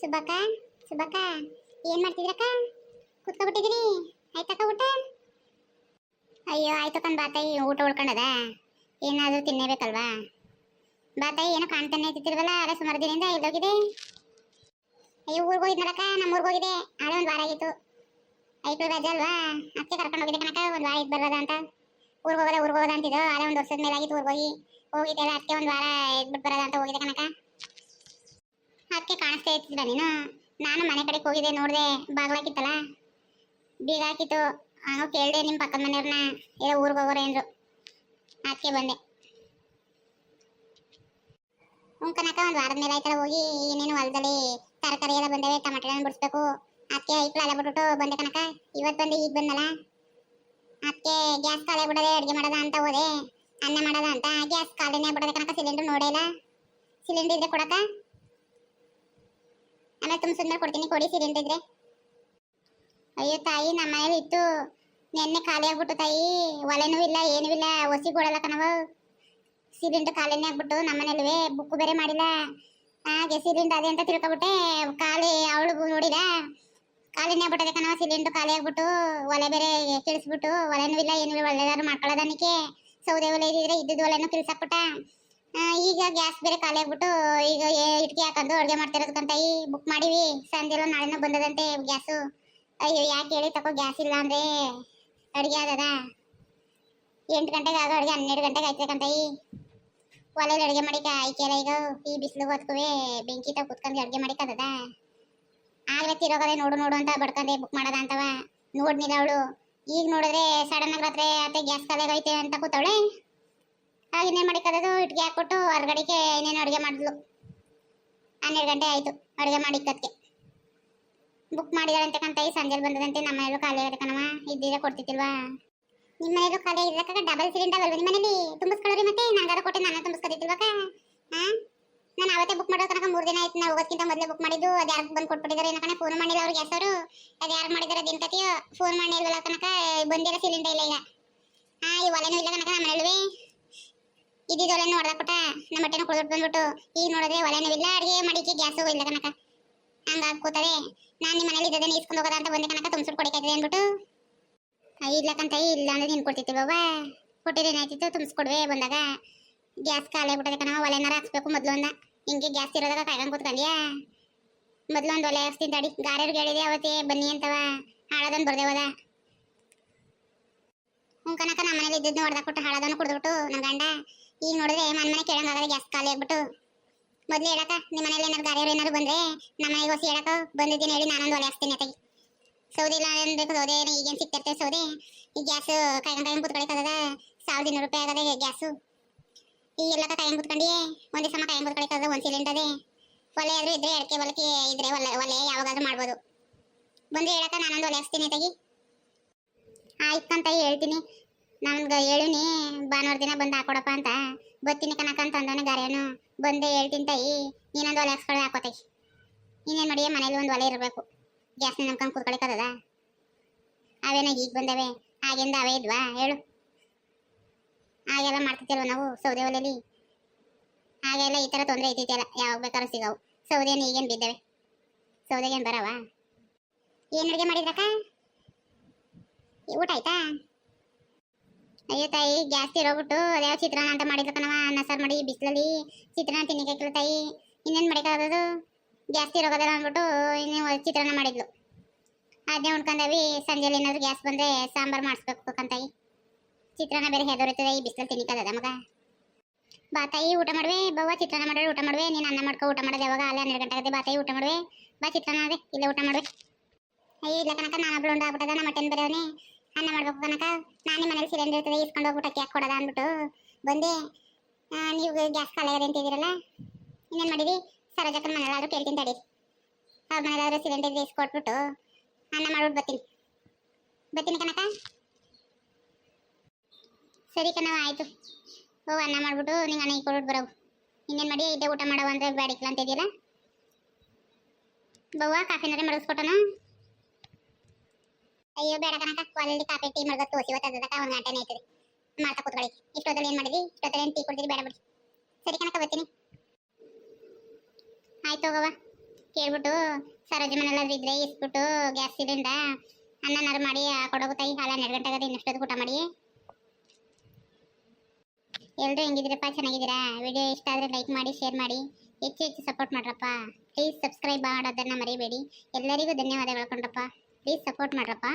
ಸುಬ್ಬಕ್ಕ ಸುಬ್ಬಕ್ಕ, ಏನ್ ಮಾಡ್ತಿದ್ರಕ್ಕ? ಕುತ್ಕೊಬಿಟ್ಟಿದ್ರಿ? ಆಯ್ತಕ್ಕ ಊಟ? ಅಯ್ಯೋ, ಆಯ್ತು ಕಣ್ ಬಾತಾಯಿ, ಊಟ ಉಳ್ಕೊಂಡದ? ಏನಾದರೂ ತಿನ್ನೇಬೇಕಲ್ವಾ? ಬಾತಾಯಿ, ಏನೋ ಕಾಣ್ತಾನೆ ಇರ್ತಿರ್ವಲ್ಲ ಅಲ್ಲ ಸುಮಾರು ದಿನದಿಂದ ಎಲ್ಲೋಗಿದೆ ಅಯ್ಯೋ, ಊರ್ಗ್ ಹೋಗಿದ್ನಲಕ್ಕ ನಮ್ಮ ಊರಿಗೆ ಹೋಗಿದೆ. ಆಳೆ ಒಂದ್ ವಾರ ಆಗಿತ್ತು. ಐಕ್ಳು ರಜೆ ಅಲ್ವಾ? ಅದಕ್ಕೆ ಕರ್ಕೊಂಡು ಹೋಗಿದ್ದೆ ಕಣಕ ಒಂದು ವಾರ ಇದ್ ಬರೋದ ಅಂತ. ಊರಿಗೆ ಹೋಗೋದ ಊರಿಗೆ ಹೋಗೋದ ಅಂತಿದ್ದು ಆಳೆ ಒಂದು ವರ್ಷದ ಮೇಲೆ ಆಗಿತ್ತು ಊರಿಗೆ ಹೋಗಿ. ಹೋಗಿದ್ದೆಲ್ಲ ಅದಕ್ಕೆ ಒಂದ್ ವಾರ ಇದ್ಬಿಟ್ಟು ಬರೋದ ಅಂತ ಹೋಗಿದೆ ಕಣಕ ಅದಕ್ಕೆ ಕಾಣಿಸ್ತಾ ಇರ್ತಿದ್ರ ನೀನು? ನಾನು ಮನೆ ಕಡೆಗೆ ಹೋಗಿದ್ದೆ ನೋಡಿದೆ ಬಾಗ್ಲಾಕಿತ್ತಲ್ಲ ಬೀಗ ಹಾಕಿತ್ತು. ಹಂಗ ಕೇಳಿದೆ ನಿಮ್ಮ ಪಕ್ಕದ ಮನೆಯವ್ರನ್ನ ಏನೋ ಊರಿಗೆ ಹೋಗೋರು ಏನರು. ಅದಕ್ಕೆ ಬಂದೆ. ಉಂಕನಕ ಒಂದು ವಾರದ ಮೇಲೆ ಆಯ್ತಲ್ಲ ಹೋಗಿ, ಏನೇನು ಹೊಲದಲ್ಲಿ ತರಕಾರಿ ಎಲ್ಲ ಬಂದವೆ, ಟಮಾಟೆ ಹಣ್ಣು ಬಿಡಿಸ್ಬೇಕು. ಅದಕ್ಕೆ ಐಪ್ಲ ಅಲ್ಲ ಬಿಟ್ಬಿಟ್ಟು ಬಂದೆ ಕನಕ. ಇವತ್ತು ಬಂದು, ಈಗ ಬಂದಲ್ಲ ಅದಕ್ಕೆ ಗ್ಯಾಸ್ ಖಾಲಿ ಬಿಡದೆ ಅಡುಗೆ ಮಾಡೋದ ಅಂತ ಹೋದೆ. ಅನ್ನ ಮಾಡೋದ ಅಂತ, ಗ್ಯಾಸ್ ಖಾಲಿನೇ ಬಿಡೋದೆ ಕನಕ, ಸಿಲಿಂಡ್ರ್ ನೋಡೇ ಇಲ್ಲ. ಸಿಲಿಂಡರ್ ಇದ್ರೆ ಕೊಡಕ ಆಮೇಲೆ ತುಂಬಿಸಿದ್ಮೇಲೆ ಕೊಡ್ತೀನಿ. ಕೊಡಿ ಸೀರೆ ಇದ್ರೆ ಅಯ್ಯೋ ತಾಯಿ ನಮ್ಮ ಮನೇಲಿ ಇತ್ತು. ನೆನ್ನೆ ಖಾಲಿ ಆಗ್ಬಿಟ್ಟು ತಾಯಿ. ಒಲೆನೂ ಇಲ್ಲ ಏನೂ ಇಲ್ಲ. ಒಸಿ ಕೊಡಲ್ಲ ಕಣವ ಸಿಲಿಂಡರ್ ಖಾಲಿನೇ ಆಗ್ಬಿಟ್ಟು ನಮ್ಮ ಮನೇಲಿ ಬುಕ್ಕು ಬೇರೆ ಮಾಡಿಲ್ಲ. ಹಾಗೆ ಸಿಲಿಂಡರ್ ಅದೇ ಅಂತ ತಿಳ್ಕೊಬಿಟ್ಟೆ. ಖಾಲಿ ಅವಳು ನೋಡಿದ ಖಾಲಿನೇ ಆಗ್ಬಿಟ್ಟದೆ ಕಣವ ಸಿಲಿಂಡರ್ ಖಾಲಿ ಆಗ್ಬಿಟ್ಟು. ಒಲೆ ಬೇರೆ ಕಿಳಿಸ್ಬಿಟ್ಟು ಒಲೆನೂ ಇಲ್ಲ ಏನೂ ಇಲ್ಲ. ಒಳ್ಳೆದಾರು ಮಾಡ್ಕೊಳ್ಳೋದನಿಕೆ ಸೌದೆ ಒಲೆ ಇದ್ದಿದ್ರೆ ಇದ್ದಿದ್ದು ಒಲೆನೂ ಕಿಳಿಸಾಕ್ಬಿಟ್ಟ. ಆ, ಈಗ ಗ್ಯಾಸ್ ಬೇರೆ ಖಾಲಿ ಆಗ್ಬಿಟ್ಟು ಈಗ ಇಟ್ಕೆ ಹಾಕೊಂಡು ಅಡುಗೆ ಮಾಡ್ತಿರೋದಕ್ಕಂತ ಈ ಬುಕ್ ಮಾಡಿವಿ. ಸಂಜೆ ನಾಳೆನೋ ಬಂದದಂತೆ ಗ್ಯಾಸು ಅಯ್ಯೋ, ಯಾಕೆ ಹೇಳಿ ತಗೋ ಗ್ಯಾಸ್ ಇಲ್ಲ ಅಂದ್ರೆ ಅಡುಗೆ ಆಗದ ಎಂಟು ಗಂಟೆಗೆ ಆಗೋ ಅಡುಗೆ, ಹನ್ನೆರಡು ಗಂಟೆಗೆ ಆಯ್ತಕ್ಕಂತ ಈ ಒಲೆಯಲ್ಲಿ ಅಡುಗೆ ಮಾಡಿಕ ಆಯ್ಕೆಲ್ಲ ಈಗ. ಈ ಬಿಸಿಲು ಹೊತ್ಕುವೆ ಬೆಂಕಿ ತಗ ಕುತ್ಕೊಂಡು ಅಡುಗೆ ಮಾಡಿಕದ ಆಗ್ಲೇ ತಿರೋಗದೆ ನೋಡು ನೋಡು ಅಂತ ಬಡ್ಕೊಂಡೆ ಬುಕ್ ಮಾಡದ ಅಂತವ. ನೋಡ್ನಿಲ್ಲ ಅವಳು. ಈಗ ನೋಡಿದ್ರೆ ಸಡನ್ ರಾತ್ರಿ ಅತ್ತೆ ಗ್ಯಾಸ್ ಖಾಲಿ ಆಗೈತೆ ಅಂತ ಕೂತವಳೆ. ಇನ್ನೇನು ಮಾಡಿಕದದು ಇಟ್ಗೆ ಹಾಕ್ಬಿಟ್ಟು ಹೊರಗಡೆಗೆ ಇನ್ನೇನು ಅಡುಗೆ ಮಾಡಿದ್ಲು. ಹನ್ನೆರಡು ಗಂಟೆ ಆಯಿತು ಅಡುಗೆ ಮಾಡಿದ್ದಕ್ಕೆ ಬುಕ್ ಮಾಡಿದಾರಂತೆ ಕಂತ ಈ ಸಂಜೆ ಬಂದದಂತೆ ನಮ್ಮ ಮನೇಲೂ ಖಾಲಿ ಆಗಿದೆ ಕಣವ ಇದ್ದಿದ್ರೆ ಕೊಡ್ತಿದ್ದಿಲ್ವಾ? ನಿಮ್ಮ ಮನೇಲೂ ಖಾಲಿ ಆಗಿದ್ದಕ್ಕ ಡಬಲ್ ಸಿಲಿಂಡರ್ ಅಲ್ವಾ ನಿಮ್ಮ ಮನೇಲಿ ತುಂಬಿಸ್ಕೊಳ್ಳೋರಿ ಮತ್ತೆ, ನಂಗಾರ ಕೊಟ್ಟೆ ನಾನು ತುಂಬಿಸ್ಕೊತಿಲ್ವಕ್ಕ ಹಾ ನಾನು ಅವತ್ತೇ ಬುಕ್ ಮಾಡೋ ತನಕ ಮೂರು ದಿನ ಆಯ್ತು ನಾವು ಹೋಗೋದಕ್ಕಿಂತ ಮೊದಲೇ ಬುಕ್ ಮಾಡಿದ್ದು, ಅದು ಯಾರು ಬಂದು ಕೊಟ್ಬಿಟ್ಟಿದ್ದಾರೆ ಏನಕಣ ಫೋನ್ ಮಾಡಿಲ್ಲ ಅವ್ರಿಗೆ ಹೆಸರು, ಅದು ಯಾರು ಮಾಡಿದಾರೆ ದಿನ ಕತಿಯೋ ಫೋನ್ ಮಾಡಿಲ್ವಲ್ಲ ತನಕ ಬಂದಿರೋ ಸಿಲಿಂಡರ್ ಇಲ್ಲ ಈಗ. ಹಾಂ ಈ ಒಲೆನೂ ಇಲ್ಲ ಕನಕ ನಮ್ಮ ಮನೇಲಿ ಇದ್ದಿದ್ದು ಒಲೆನೂ ಹೊಡೆದಾಕ್ಬಿಟ್ಟ ನಮ್ಮ ಹೊಟ್ಟೆನೂ ಕುಡಿದ್ಬಿಟ್ಟು ಬಂದ್ಬಿಟ್ಟು, ಈಗ ನೋಡಿದ್ರೆ ಒಲೆನೂ ಇಲ್ಲ ಅಡಿಗೆ ಮಾಡಿಕ್ಕೆ ಗ್ಯಾಸ್ ಇಲ್ಲ ಕನಕ ಹಂಗಾಗಿ ಕೂತದೆ ನಾನು ನಿಮ್ಮ ಮನೇಲಿ ಇದ್ದದನ್ನ ಇಸ್ಕೊಂಡು ಹೋಗೋದ ಅಂತ ಬಂದೆ ಕನಕ ತುಂಬಿಸ್ಬಿಟ್ಟು ಕೊಡಿಕಾಯ್ತದೆ ಅಂದ್ಬಿಟ್ಟು. ಇಲ್ಲಕ್ಕಂತ ಇಲ್ಲ ಅಂದ್ರೆ ನೀನು ಕೊಡ್ತಿತ್ತು ಬಾಬಾ ಕೊಟ್ಟಿದ್ರೆ ಏನಾಯ್ತಿತ್ತು, ತುಂಬಿಸ್ಕೊಡ್ವೆ ಬಂದಾಗ. ಗ್ಯಾಸ್ ಖಾಲಿ ಬಿಟ್ಟದೆ ಕಣ ಒಲೆನಾರ ಹಾಕ್ಸ್ಬೇಕು ಮೊದಲು ಅಂದ. ಹಿಂಗೆ ಗ್ಯಾಸ್ ಇರೋದಾಗ ಕಾಯ್ಕೊಂಡು ಕೂತ್ಕೊಂಡ್ಯಾ? ಮೊದಲು ಒಂದು ಒಲೆ ಹಾಕ್ಸ್ತೀನಿ ತಡಿ, ಗಾರ್ಯರ್ಗೆ ಹೇಳಿದೆ, ಅವತ್ತೇ ಬನ್ನಿ ಅಂತವ, ಹಾಳದನ್ ಬರ್ದೇವದ ಹ್ಞೂ ಕನಕ ನಮ್ಮ ಮನೇಲಿ ಇದ್ದದ್ದು ಹೊಡೆದಾಕ್ಬಿಟ್ಟು ಹಾಳದನ್ನು ಕುಡಿದ್ಬಿಟ್ಟು ನಮ್ಮ ಗಂಡ ಈಗ ನೋಡಿದ್ರೆ ಮನೆ ಮನೆ ಕೇಳಂಗಾಗದೆ ಗ್ಯಾಸ್ ಖಾಲಿ ಆಗ್ಬಿಟ್ಟು. ಮೊದ್ಲು ಹೇಳಕ ನಿಮ್ಮ ಮನೇಲಿ ಏನಾದ್ರು ಗಾಡಿಯವ್ರು ಏನಾದ್ರು ಬಂದ್ರೆ ನಮ್ಮ ಮನೆಗೆ ಹೊಸಿ ಹೇಳಕ ಬಂದಿದ್ದೀನಿ ಹೇಳಿ ನಾನೊಂದು ಒಲೆ ಹಾಕ್ತೀನಿ ಅತ್ತಾಗಿ. ಸೌದೆ ಇಲ್ಲ ಅನ್ಬೇಕು ಸೌದೆ ಈಗೇನು ಸಿಕ್ತಿರ್ತೇವೆ ಸೌದೆ? ಈ ಗ್ಯಾಸ್ ಕಾಯ್ಕೊಂಡು ಕಾಯ್ಕೊಂಡು ಕುತ್ಕೊಳಿಕದ ಸಾವಿರದ ಇನ್ನೂರು ರೂಪಾಯಿ ಆಗದೆ ಗ್ಯಾಸು ಈ ಎಲ್ಲ ಕಾಯ್ಕೊಂಡು ಕುತ್ಕೊಂಡು ಒಂದೇ ಸಮ ಕಾಯ್ಕೊಂಡು ಕುತ್ಕೊಳಿಕದ ಒಂದು ಸಿಲಿಂಡರ್ ಅದೇ? ಒಲೆ ಆದ್ರೂ ಇದ್ರೆ ಎಡಕೆ ಒಲಕ್ಕೆ ಇದ್ರೆ ಒಲೆ ಒಲೆ ಯಾವಾಗಾದ್ರೂ ಮಾಡ್ಬೋದು. ಬಂದ್ರೆ ಹೇಳಕ ನಾನೊಂದು ಒಲೆ ಹಾಕ್ತೀನಿ ಆಯ್ತು ಅಂತ ಹೇಳ್ತೀನಿ. ನನ್ಗೆ ಹೇಳಿನಿ, ಭಾನುವಾರ ದಿನ ಬಂದು ಹಾಕೊಡಪ್ಪ ಅಂತ. ಬತ್ತೀನಿ ಕನಕ ಅಂತ ಅಂದವನೆ ಗಾರ್ಯನು. ಬಂದೆ ಹೇಳ್ತೀನಿ ತಾಯಿ, ನೀನೊಂದು ಒಲೆ ಹಾಕ್ಸ್ಕೊಳ್ಳಿ ಹಾಕೋತಾಯಿ ಇನ್ನೇನು ಮಾಡಿ ಮನೇಲಿ ಒಂದು ಒಲೆ ಇರಬೇಕು. ಗ್ಯಾಸ್ನ ನಂಬ್ಕೊಂಡು ಕೂತ್ಕೊಳಿಕದ ಅವೇನ ಈಗ ಬಂದವೆ? ಆಗಿಂದ ಅವೇ ಇದ್ವಾ? ಹೇಳು. ಹಾಗೆಲ್ಲ ಮಾಡ್ತಿದ್ದಲ್ವ ನಾವು ಸೌದೆ ಒಲೆಯಲ್ಲಿ ಹಾಗೆಲ್ಲ ಈ ಥರ ತೊಂದರೆ ಇದ್ದಿದ್ದೆಲ್ಲ ಯಾವಾಗ ಬೇಕಾದ್ರೂ ಸಿಗವು. ಸೌದೆಯನ್ನು ಈಗೇನು ಬಿದ್ದವೆ? ಸೌದೆಗೇನು ಬರವಾ? ಏನು ಅಡುಗೆ ಮಾಡಿದ್ರಕ್ಕ? ಊಟ ಆಯ್ತಾ? ಅಯ್ಯೋ ತಾಯಿ ಗ್ಯಾಸ್ ಇರೋಗ್ಬಿಟ್ಟು ಅದ್ಯಾವ ಚಿತ್ರಾನ್ನ ಅಂತ ಮಾಡಿದ್ರು ಕಣವ ಅನ್ನ ಸಾರು ಮಾಡಿ ಬಿಸಿಲಲ್ಲಿ ಚಿತ್ರಾನ್ನ ತಿನ್ನಕ್ಕಾಗಿಲ್ಲ ತಾಯಿ. ಇನ್ನೇನು ಮಾಡಿಕಾಗದು ಗ್ಯಾಸ್ ಇರೋಗದಲ್ಲ ಅಂದ್ಬಿಟ್ಟು ಇನ್ನೇನು ಚಿತ್ರಾನ್ನ ಮಾಡಿದ್ಲು. ಅದನ್ನೇ ಉಣ್ಕೊಂಡವಿ, ಸಂಜೆಲಿ ಏನಾದ್ರು ಗ್ಯಾಸ್ ಬಂದರೆ ಸಾಂಬಾರು ಮಾಡಿಸ್ಬೇಕು ಕಂತಾಯಿ ಚಿತ್ರಾನ್ನ ಬೇರೆ ಹೆದರುತ್ತದೆ ಈ ಬಿಸಿಲಲ್ಲಿ ತಿನ್ನಿಕದ ಮಗ. ಬಾ ತಾಯಿ, ಊಟ ಮಾಡುವೆ ಬವ್ವ ಚಿತ್ರಾನ್ನ ಮಾಡೋ ಊಟ ಮಾಡುವೆ, ನೀನು ಅನ್ನ ಮಾಡ್ಕೊ, ಊಟ ಮಾಡೋದು ಯಾವಾಗ? ಅಲ್ಲೇ ಹನ್ನೆರಡು ಗಂಟೆ ಆಗುತ್ತೆ, ಬಾ ತಾಯಿ, ಊಟ ಮಾಡುವೆ. ಬಾ ಚಿತ್ರಾನ್ನ ಅದೇ, ಇಲ್ಲೇ ಊಟ ಮಾಡುವೆ. ಅಯ್ಯ, ಇಲ್ಲ ಕನಕ ನಾನು ಒಬ್ಳು ಉಂಡಾಗ್ಬಿಟ್ಟದ, ನಮ್ಮ ಹೊಟ್ಟೆನ ಬೇರೆಯವನೇ. ಅನ್ನ ಮಾಡ್ಬೇಕು ಕನಕ ನಾನೇ ಮನೇಲಿ ಸಿಲಿಂಡರ್ ಇರ್ತದೆ ಇಸ್ಕೊಂಡು ಹೋಗ್ಬಿಟ್ಟು ಅಕ್ಕಿ ಹಾಕಿ ಕೊಡೋದ ಅಂದ್ಬಿಟ್ಟು. ಬಂದೆ. ನೀವು ಗ್ಯಾಸ್ ಖಾಲಿ ಆಗದೆ ಅಂತಿದ್ದೀರಲ್ಲ ಇನ್ನೇನು ಮಾಡಿರಿ ಸರೋಜಕ್ಕನ ಮನೇಲಾದ್ರೂ ಕೇಳ್ತೀನಿ ತಡಿ. ಅವ್ರ ಮನೇಲಾದ್ರೂ ಸಿಲಿಂಡರ್ ಇಸ್ಕೊಟ್ಬಿಟ್ಟು ಅನ್ನ ಮಾಡ್ಬಿಟ್ಟು ಬರ್ತೀನಿ. ಬರ್ತೀನಿ ಕನಕ ಸರಿ ಕಣವ ಆಯಿತು. ಓ ಅನ್ನ ಮಾಡ್ಬಿಟ್ಟು ನಿಂಗೆ ಅನ್ನ ಕೊಡ್ಬಿಟ್ಟು ಬರೋವು ಇನ್ನೇನು ಮಾಡಿ? ಇದ್ದೇ ಊಟ ಮಾಡೋ ಅಂದ್ರೆ ಬೇಡಿಕ್ಲ ಅಂತಿದ್ದೀರಾ ಬವ್ವ ಕಾಫಿನಾರೆ ಮಡಗಿಸ್ಕೊಟ್ಟನು? ಅಯ್ಯೋ ಬೇಡ ಕನಕ ಕ್ವಾಲಿಟಿ ಕಾಫಿ ಟೀ ಮಾಡ್ದ ತೋಸಿ ಇವತ್ತದಕ ಒಂದು ಗಂಟೆನೇ ಆಯ್ತದೆ. ಮಾಡ್ತಾ ಕೂತ್ಕೊಳ್ಳಿ ಇಷ್ಟೊತ್ತಲ್ಲಿ ಏನು ಮಾಡಿದ್ರಿ ಇಷ್ಟೊತ್ತಲ್ಲಿ ಏನು ಟೀ ಕುಡಿದ್ರಿ ಬೇಡ ಬಿಡಿ. ಸರಿ ಕನಕ ಬರ್ತೀನಿ. ಆಯ್ತು ಹೋಗವ ಕೇಳ್ಬಿಟ್ಟು ಸರೋಜಿ ಮನೆಲ್ಲಾದ್ರೂ ಇದ್ರೆ ಇಸ್ಬಿಟ್ಟು ಗ್ಯಾಸ್ ಸಿಲಿಂಡರ್ ಅನ್ನನಾರು ಮಾಡಿ ಕೊಡೋಗು ತಾಯಿ. ಹಾಲ ಹನ್ನೆರಡು ಗಂಟೆ ಆಗದೆ ಇನ್ನಷ್ಟೊತ್ತು ಊಟ ಮಾಡಿ. ಎಲ್ಲರೂ ಹೆಂಗಿದ್ದೀರಪ್ಪ? ಚೆನ್ನಾಗಿದ್ದೀರಾ? ವಿಡಿಯೋ ಇಷ್ಟ ಆದರೆ ಲೈಕ್ ಮಾಡಿ ಶೇರ್ ಮಾಡಿ. ಹೆಚ್ಚು ಹೆಚ್ಚು ಸಪೋರ್ಟ್ ಮಾಡ್ರಪ್ಪ. ಪ್ಲೀಸ್ ಸಬ್ಸ್ಕ್ರೈಬ್ ಮಾಡೋದನ್ನು ಮರಿಬೇಡಿ. ಎಲ್ಲರಿಗೂ ಧನ್ಯವಾದಗಳು ಕೊಂಡಪ್ಪ ಪ್ಲೀಸ್ ಸಪೋರ್ಟ್ ಮಾಡ್ರಪ್ಪ